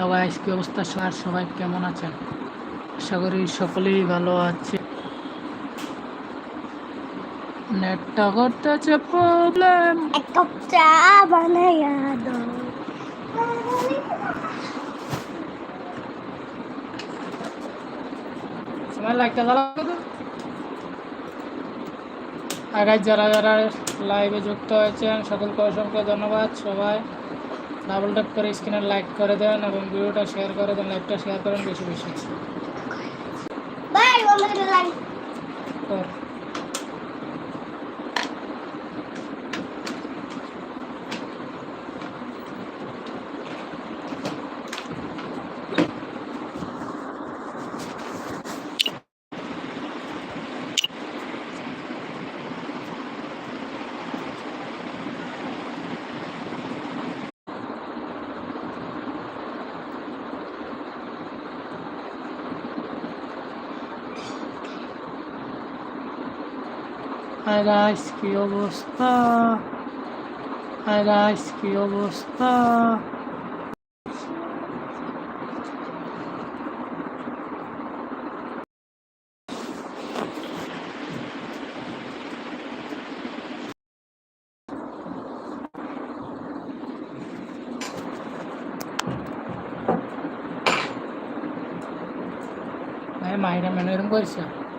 Hello guys কি অবস্থা সবার সবাই কেমন আছেন? আশা করি সকলেই ভালো আছে। নেটটা করতেছে প্রবলেম চা বানাইয়া দাও। সময় আগায় যারা যারা লাইভে যুক্ত হয়েছেন সকলকে অসংখ্য ধন্যবাদ সবাই। ডাবল ট্যাপ করে স্ক্রিনে লাইক করে দেন এবং ভিডিওটা শেয়ার করে দেন লাইকটা শেয়ার করেন বেশি বেশি। বাই আমাদের লাইন তো হাই গাইস কি অবস্থা হাই গাইস কি অবস্থা ভাই মাইরা মেনু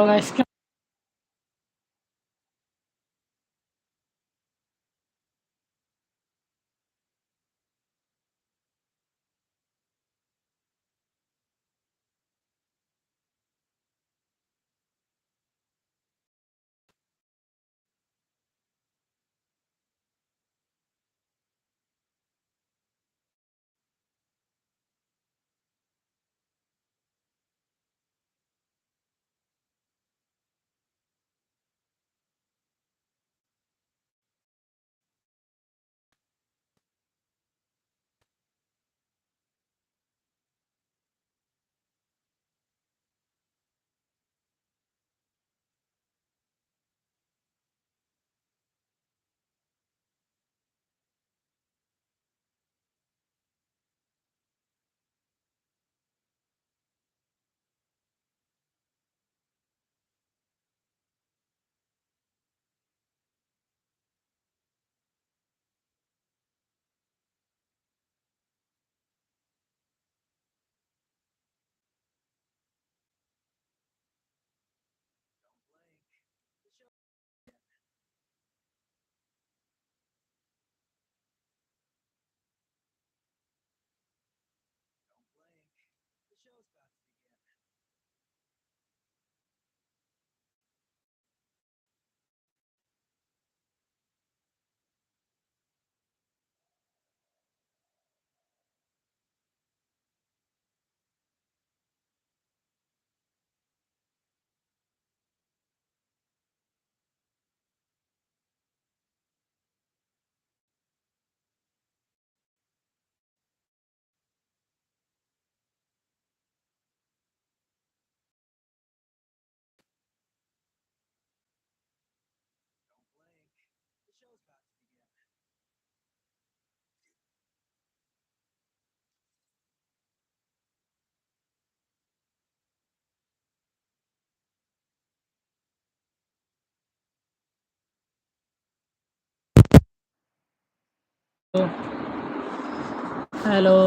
এরকম করছে হ্যালো।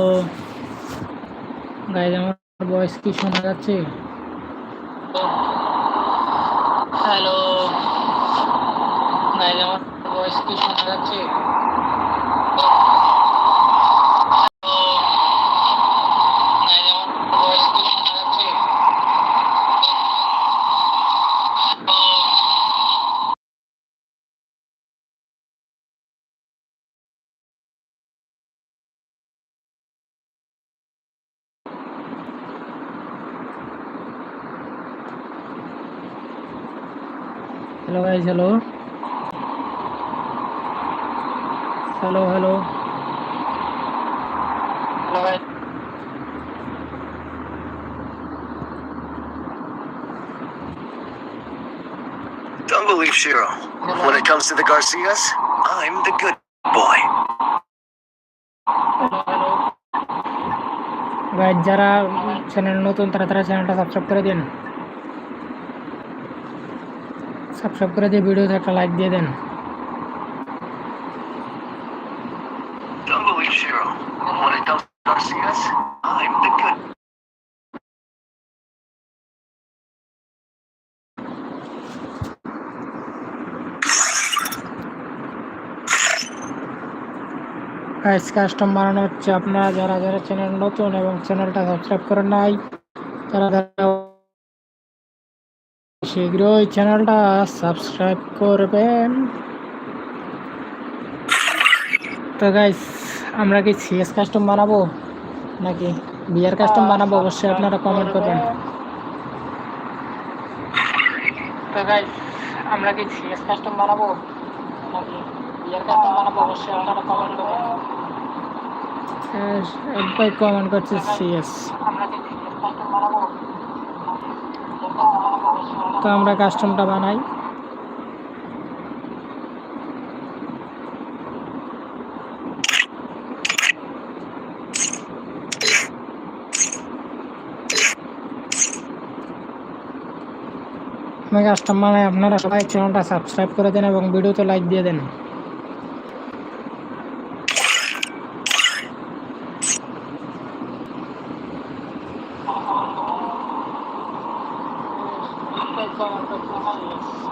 গাইজ আমার ভয়েস কি শোনা যাচ্ছে? হ্যালো গাইজ আমার ভয়েস কি শোনা যাচ্ছে? Hello guys hello hello hello Don't believe Shiro. When it comes to the Garcias, I'm the good boy. Guys যারা চ্যানেল নতুন তারা তারা চ্যানেলটা সাবস্ক্রাইব করে দিন সাবস্ক্রাইব করে দিয়ে ভিডিওতে একটা লাইক দিয়ে দেন। গাইজ কাস্টম বানানো হচ্ছে আপনারা যারা যারা চ্যানেল নতুন এবং চ্যানেলটা সাবস্ক্রাইব করেন নাই তারা তারা শীঘ্রই চ্যানেলটা সাবস্ক্রাইব করবেন। তো গাইস আমরা কি সিএস কাস্টম বানাবো? নাকি বিয়ার কাস্টম বানাবো? অবশ্যই আপনারা কমেন্ট করবেন। আমরা কি সিএস কাস্টম বানাবো? নাকি বিয়ার কাস্টম বানাবো? অবশ্যই আপনারা কমেন্ট করবেন। একবার কমেন্ট করছে সিএস তো আমরা কাস্টমটা বানাই। আমি কাস্টম বানাই, আপনারা সবাই চ্যানেলটা সাবস্ক্রাইব করে দেন এবং ভিডিওতে লাইক দিয়ে দেন। 放放放放一